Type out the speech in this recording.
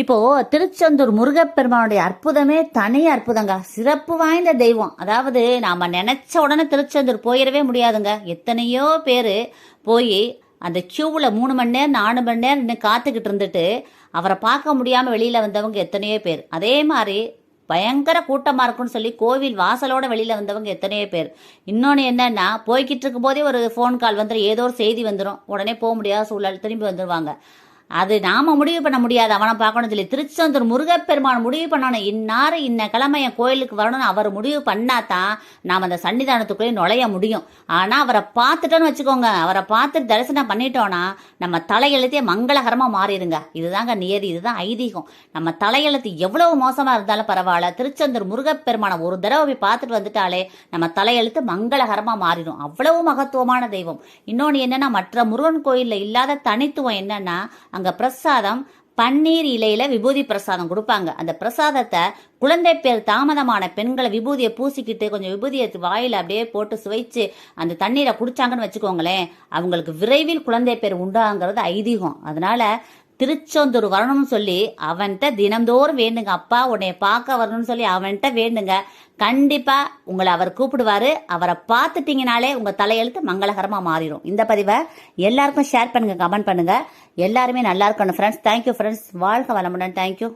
இப்போ திருச்செந்தூர் முருகப்பெருமானுடைய அற்புதமே தனி அற்புதங்க. சிறப்பு வாய்ந்த தெய்வம். அதாவது நாம நினைச்ச உடனே திருச்செந்தூர் போயிடவே முடியாதுங்க. எத்தனையோ பேர் போய் அந்த கியூவில் மூணு மணி நேரம் நாலு மணி நேரம் நின்று காத்துக்கிட்டு இருந்துட்டு அவரை பார்க்க முடியாமல் வெளியில் வந்தவங்க எத்தனையோ பேர். அதே மாதிரி பயங்கர கூட்டமாக இருக்கும்னு சொல்லி கோவில் வாசலோட வெளியில் வந்தவங்க எத்தனையோ பேர். இன்னொன்று என்னன்னா போய்கிட்டு இருக்கும் போதே ஒரு ஃபோன் கால் வந்துடும் ஏதோ ஒரு செய்தி வந்துடும் உடனே போக முடியாத சூழல். திரும்பி வந்துடுவாங்க அது நாம முடிவு பண்ண முடியாது. அவனை பார்க்கணும் சொல்லி திருச்செந்தூர் முருகப்பெருமான் முடிவு பண்ணணும். இன்னாரு இன்ன கிழமை என் கோயிலுக்கு வரணும்னு அவர் முடிவு பண்ணாதான் நாம் அந்த சன்னிதானத்துக்குள்ளே நுழைய முடியும். ஆனால் அவரை பார்த்துட்டோன்னு வச்சுக்கோங்க. அவரை பார்த்துட்டு தரிசனம் பண்ணிட்டோன்னா நம்ம தலையெழுத்தே மங்களகரமாக மாறிடுங்க. இதுதாங்க நியதி இதுதான் ஐதீகம். நம்ம தலையெழுத்து எவ்வளவு மோசமாக இருந்தாலும் பரவாயில்ல. திருச்செந்தூர் முருகப்பெருமானை ஒரு தடவை போய் பார்த்துட்டு வந்துட்டாலே நம்ம தலையெழுத்து மங்களகரமாக மாறிடும். அவ்வளவு மகத்துவமான தெய்வம். இன்னொன்று என்னன்னா மற்ற முருகன் கோயிலில் இல்லாத தனித்துவம் என்னன்னா அங்கே பிரசாதம் பன்னீர் இலையில விபூதி பிரசாதம் கொடுப்பாங்க. அந்த பிரசாதத்தை குழந்தை பேர் தாமதமான பெண்களை விபூதியை பூசிக்கிட்டு கொஞ்சம் விபூதியை வாயில அப்படியே போட்டு சுவைச்சு அந்த தண்ணீரை குடிச்சாங்கன்னு வச்சுக்கோங்களேன் அவங்களுக்கு விரைவில் குழந்தை பேர் உண்டாங்கிறது ஐதீகம். அதனால திருச்செந்தூர் வரணும்னு சொல்லி அவன்கிட்ட தினந்தோறும் வேண்டுங்க. அப்பா உன்னைய பார்க்க வரணும்னு சொல்லி அவன்கிட்ட வேண்டுங்க. கண்டிப்பா உங்களை அவர் கூப்பிடுவாரு. அவரை பார்த்துட்டீங்கனாலே உங்க தலையெழுத்து மங்களகரமா மாறிடும் இந்த பதிவை எல்லாருக்கும் ஷேர் பண்ணுங்க கமெண்ட் பண்ணுங்க. எல்லாருமே நல்லா இருக்கணும் ஃப்ரெண்ட்ஸ் தேங்க்யூ ஃப்ரெண்ட்ஸ் வாழ்க வளமுடன். தேங்க்யூ